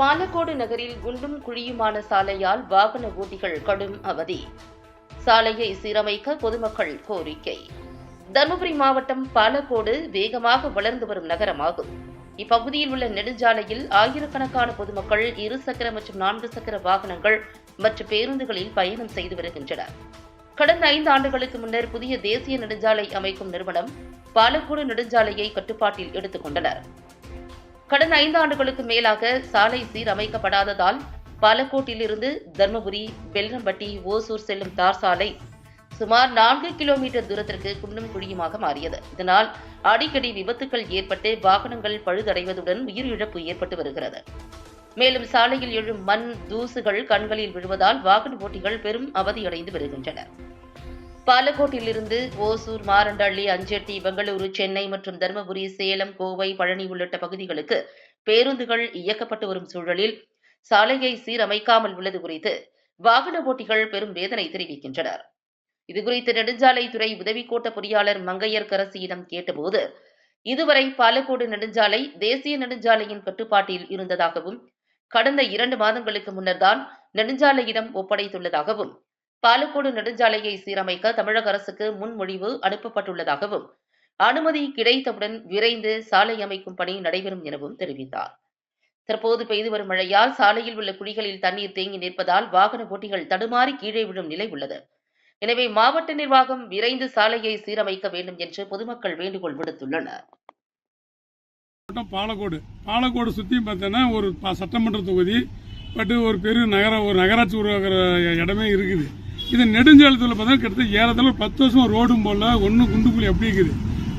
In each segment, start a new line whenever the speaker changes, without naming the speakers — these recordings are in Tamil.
பாலக்கோடு நகரில் குண்டும் குழியுமான சாலையால் வாகன ஓட்டிகள் கடும் அவதி. சாலையை சீரமைக்க பொதுமக்கள் கோரிக்கை. தருமபுரி மாவட்டம் பாலக்கோடு வேகமாக வளர்ந்து வரும் நகரமாகும். இப்பகுதியில் உள்ள நெடுஞ்சாலையில் ஆயிரக்கணக்கான பொதுமக்கள் இரு சக்கர மற்றும் நான்கு சக்கர வாகனங்கள் மற்றும் பேருந்துகளில் பயணம் செய்து வருகின்றனர். கடந்த ஐந்து ஆண்டுகளுக்கு முன்னர் புதிய தேசிய நெடுஞ்சாலை அமைக்கும் நிறுவனம் பாலக்கோடு நெடுஞ்சாலையை கட்டுப்பாட்டில் எடுத்துக் கொண்டனர். கடந்த ஐந்து ஆண்டுகளுக்கு மேலாக சாலை சீரமைக்கப்படாததால் பாலக்கோட்டிலிருந்து தர்மபுரி பெல்லம்பட்டி ஓசூர் செல்லும் தார் சாலை சுமார் நான்கு கிலோமீட்டர் தூரத்திற்கு குண்டும் குழியுமாக மாறியது. இதனால் அடிக்கடி விபத்துக்கள் ஏற்பட்டு வாகனங்கள் பழுதடைவதுடன் உயிரிழப்பு ஏற்பட்டு வருகிறது. மேலும் சாலையில் எழும் மண் தூசுகள் கண்களில் விழுவதால் வாகன ஓட்டிகள் பெரும் அவதியடைந்து வருகின்றனர். பாலக்கோட்டிலிருந்து ஓசூர் மாரண்டள்ளி அஞ்செட்டி பெங்களூரு சென்னை மற்றும் தருமபுரி சேலம் கோவை பழனி உள்ளிட்ட பகுதிகளுக்கு பேருந்துகள் இயக்கப்பட்டு வரும் சூழலில் சாலையை சீரமைக்காமல் உள்ளது குறித்து வாகன ஓட்டிகள் பெரும் வேதனை தெரிவிக்கின்றனர். இதுகுறித்து நெடுஞ்சாலைத்துறை உதவி கோட்ட பொறியாளர் மங்கையர் கரசியிடம் கேட்டபோது இதுவரை பாலக்கோடு நெடுஞ்சாலை தேசிய நெடுஞ்சாலையின் கட்டுப்பாட்டில் இருந்ததாகவும் கடந்த இரண்டு மாதங்களுக்கு முன்னர்தான் நெடுஞ்சாலையிடம் ஒப்படைத்துள்ளதாகவும் பாலக்கோடு நெடுஞ்சாலையை சீரமைக்க தமிழக அரசுக்கு முன்மொழிவு அனுப்பப்பட்டுள்ளதாகவும் அனுமதி கிடைத்தவுடன் விரைந்து சாலை அமைக்கும் பணி நடைபெறும் எனவும் தெரிவித்தார். தற்போது பெய்து வரும் மழையால் சாலையில் உள்ள குழிகளில் தண்ணீர் தேங்கி நிற்பதால் வாகன போட்டிகள் தடுமாறி கீழே விழும் நிலை உள்ளது. எனவே மாவட்ட நிர்வாகம் விரைந்து சாலையை சீரமைக்க வேண்டும் என்று பொதுமக்கள் வேண்டுகோள் விடுத்துள்ளனர்.
பாலக்கோடு. பாலக்கோடு சுற்றி பார்த்தோன்னா ஒரு சட்டமன்ற தொகுதி பட்டு ஒரு பெரிய நகர ஒரு நகராட்சி உருவாக்குற இடமே இருக்குது. இது நெடுஞ்சாலத்தில் பார்த்தீங்கன்னா கிட்டத்தட்ட ஏறத்தில் பத்து வருஷம் ரோடும் போடல ஒன்று குண்டு குழி அப்படி இருக்குது.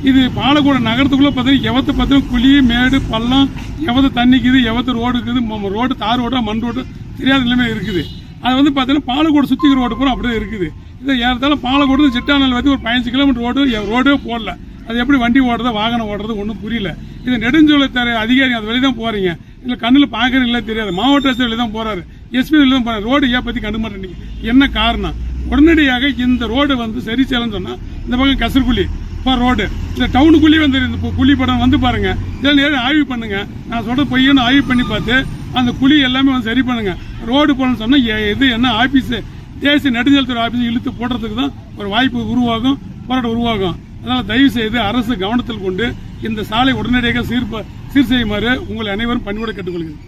இது பாலக்கோடு நகரத்துக்குள்ளே பார்த்தீங்கன்னா எவத்தை பார்த்தீங்கன்னா குழி மேடு பள்ளம் எவத்து தண்ணிக்குது எவத்து ரோடு இருக்குது ரோடு தார் ரோடா மண் ரோடு தெரியாத நிலைமை இருக்குது. அது வந்து பார்த்தீங்கன்னா பாலக்கோடு சுற்றிக்கிற ரோடு பூரா அப்படியே இருக்குது. இது ஏறத்தால பாலக்கோடு சிட்டானல் வந்து ஒரு பதினஞ்சு கிலோமீட்டர் ரோடு ரோடே போடல. அது எப்படி வண்டி ஓடுறது வாகனம் ஓடுறது ஒன்றும் புரியல. இது நெடுஞ்சாலைத்துறை அதிகாரி அது வெளியே தான் போகிறீங்க இல்லை கண்ணில் பார்க்குறீங்களே தெரியாது. மாவட்ட ஆட்சியர் வெளியே தான் போகிறாரு எஸ்பி வெளியே தான் போகிறாரு ரோடு ஏன் பற்றி கண்டு மாட்டேங்க என்ன காரணம்? உடனடியாக இந்த ரோடு வந்து சரி செய்யலன்னு சொன்னா இந்த பக்கம் கசர்குழி இப்போ ரோடு. இந்த டவுனுக்குள்ளே வந்து இந்த குழி படம் வந்து பாருங்க. இதெல்லாம் நேரம் ஆய்வு பண்ணுங்க. நான் சொல்ற பொய்யன்னு ஆய்வு பண்ணி பார்த்து அந்த குழி எல்லாமே வந்து சரி பண்ணுங்க. ரோடு போடணும்னு சொன்னா எ- இது என்ன ஆபீஸ்? தேசிய நெடுஞ்சாலைத்துறை ஆபீஸ் இழுத்து போடுறதுக்கு தான் ஒரு வாய்ப்பு உருவாகும் போராட்டம் உருவாகும். அதனால தயவு செய்து அரசு கவனத்தில் கொண்டு இந்த சாலை உடனடியாக சீர் ப- சீர் செய்யுமாறு உங்களை அனைவரும் பணியோடு கேட்டுக்கொள்கிறேன்.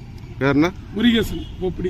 முருகேசன் ஒப்படி